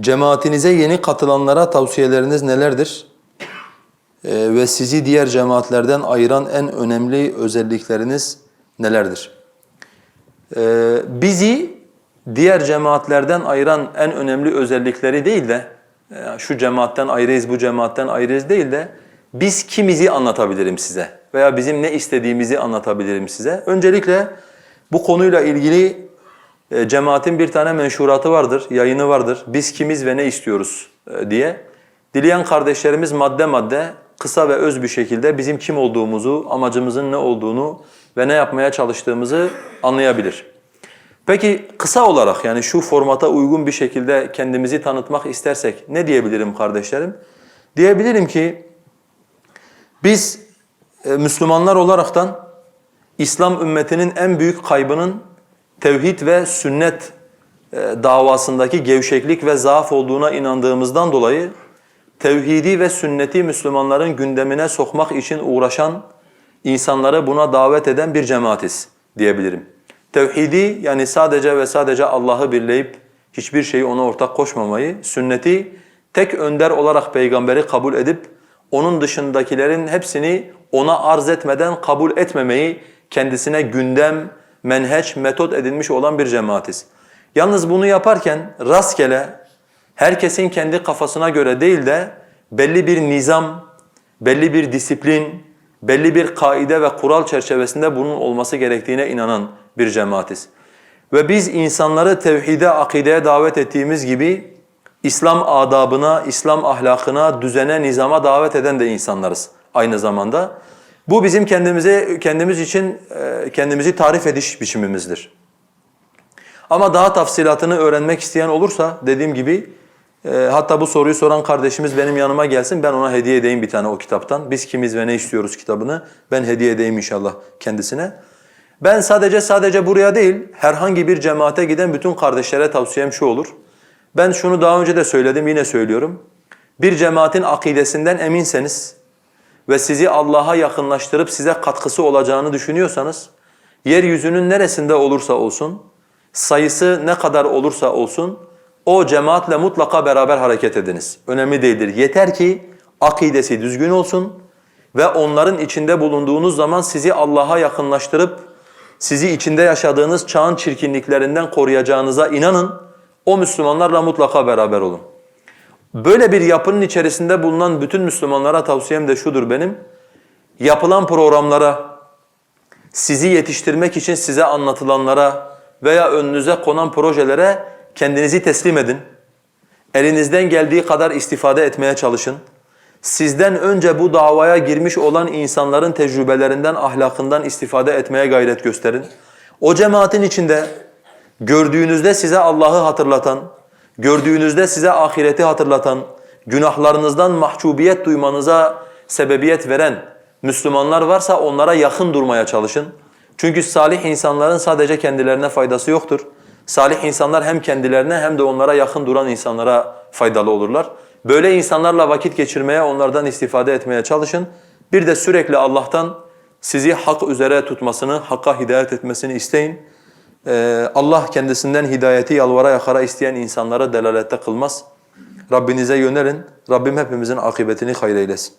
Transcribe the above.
Cemaatinize yeni katılanlara tavsiyeleriniz nelerdir? Ee, ve sizi diğer cemaatlerden ayıran en önemli özellikleriniz nelerdir? Ee, bizi diğer cemaatlerden ayıran en önemli özellikleri değil de e, şu cemaatten ayrıyız, bu cemaatten ayrıyız değil de biz kimizi anlatabilirim size veya bizim ne istediğimizi anlatabilirim size. Öncelikle bu konuyla ilgili cemaatin bir tane menşuratı vardır, yayını vardır. Biz kimiz ve ne istiyoruz e, diye. Dileyen kardeşlerimiz madde madde kısa ve öz bir şekilde bizim kim olduğumuzu, amacımızın ne olduğunu ve ne yapmaya çalıştığımızı anlayabilir. Peki kısa olarak yani şu formata uygun bir şekilde kendimizi tanıtmak istersek ne diyebilirim kardeşlerim? Diyebilirim ki biz e, Müslümanlar olaraktan İslam ümmetinin en büyük kaybının tevhid ve sünnet e, davasındaki gevşeklik ve zaaf olduğuna inandığımızdan dolayı tevhidi ve sünneti Müslümanların gündemine sokmak için uğraşan, insanları buna davet eden bir cemaatiz diyebilirim. Tevhidi yani sadece ve sadece Allah'ı birleyip hiçbir şeyi ona ortak koşmamayı, sünneti tek önder olarak peygamberi kabul edip onun dışındakilerin hepsini ona arz etmeden kabul etmemeyi kendisine gündem, menheç, metot edinmiş olan bir cemaatiz. Yalnız bunu yaparken rastgele herkesin kendi kafasına göre değil de belli bir nizam, belli bir disiplin, belli bir kaide ve kural çerçevesinde bunun olması gerektiğine inanan bir cemaatiz. Ve biz insanları tevhide, akideye davet ettiğimiz gibi İslam adabına, İslam ahlakına, düzene, nizama davet eden de insanlarız aynı zamanda. Bu bizim kendimize kendimiz için e, kendimizi tarif ediş biçimimizdir. Ama daha tafsilatını öğrenmek isteyen olursa dediğim gibi e, hatta bu soruyu soran kardeşimiz benim yanıma gelsin ben ona hediye edeyim bir tane o kitaptan. Biz kimiz ve ne istiyoruz kitabını ben hediye edeyim inşallah kendisine. Ben sadece sadece buraya değil herhangi bir cemaate giden bütün kardeşlere tavsiyem şu olur. Ben şunu daha önce de söyledim yine söylüyorum. Bir cemaatin akidesinden eminseniz ve sizi Allah'a yakınlaştırıp size katkısı olacağını düşünüyorsanız yeryüzünün neresinde olursa olsun sayısı ne kadar olursa olsun o cemaatle mutlaka beraber hareket ediniz. Önemli değildir. Yeter ki akidesi düzgün olsun ve onların içinde bulunduğunuz zaman sizi Allah'a yakınlaştırıp sizi içinde yaşadığınız çağın çirkinliklerinden koruyacağınıza inanın. O Müslümanlarla mutlaka beraber olun. Böyle bir yapının içerisinde bulunan bütün Müslümanlara tavsiyem de şudur benim. Yapılan programlara, sizi yetiştirmek için size anlatılanlara veya önünüze konan projelere kendinizi teslim edin. Elinizden geldiği kadar istifade etmeye çalışın. Sizden önce bu davaya girmiş olan insanların tecrübelerinden, ahlakından istifade etmeye gayret gösterin. O cemaatin içinde gördüğünüzde size Allah'ı hatırlatan, gördüğünüzde size ahireti hatırlatan, günahlarınızdan mahcubiyet duymanıza sebebiyet veren Müslümanlar varsa onlara yakın durmaya çalışın. Çünkü salih insanların sadece kendilerine faydası yoktur. Salih insanlar hem kendilerine hem de onlara yakın duran insanlara faydalı olurlar. Böyle insanlarla vakit geçirmeye, onlardan istifade etmeye çalışın. Bir de sürekli Allah'tan sizi hak üzere tutmasını, hakka hidayet etmesini isteyin. Ee, Allah kendisinden hidayeti yalvara yakara isteyen insanlara delalette kılmaz. Rabbinize yönelin. Rabbim hepimizin akıbetini hayır eylesin.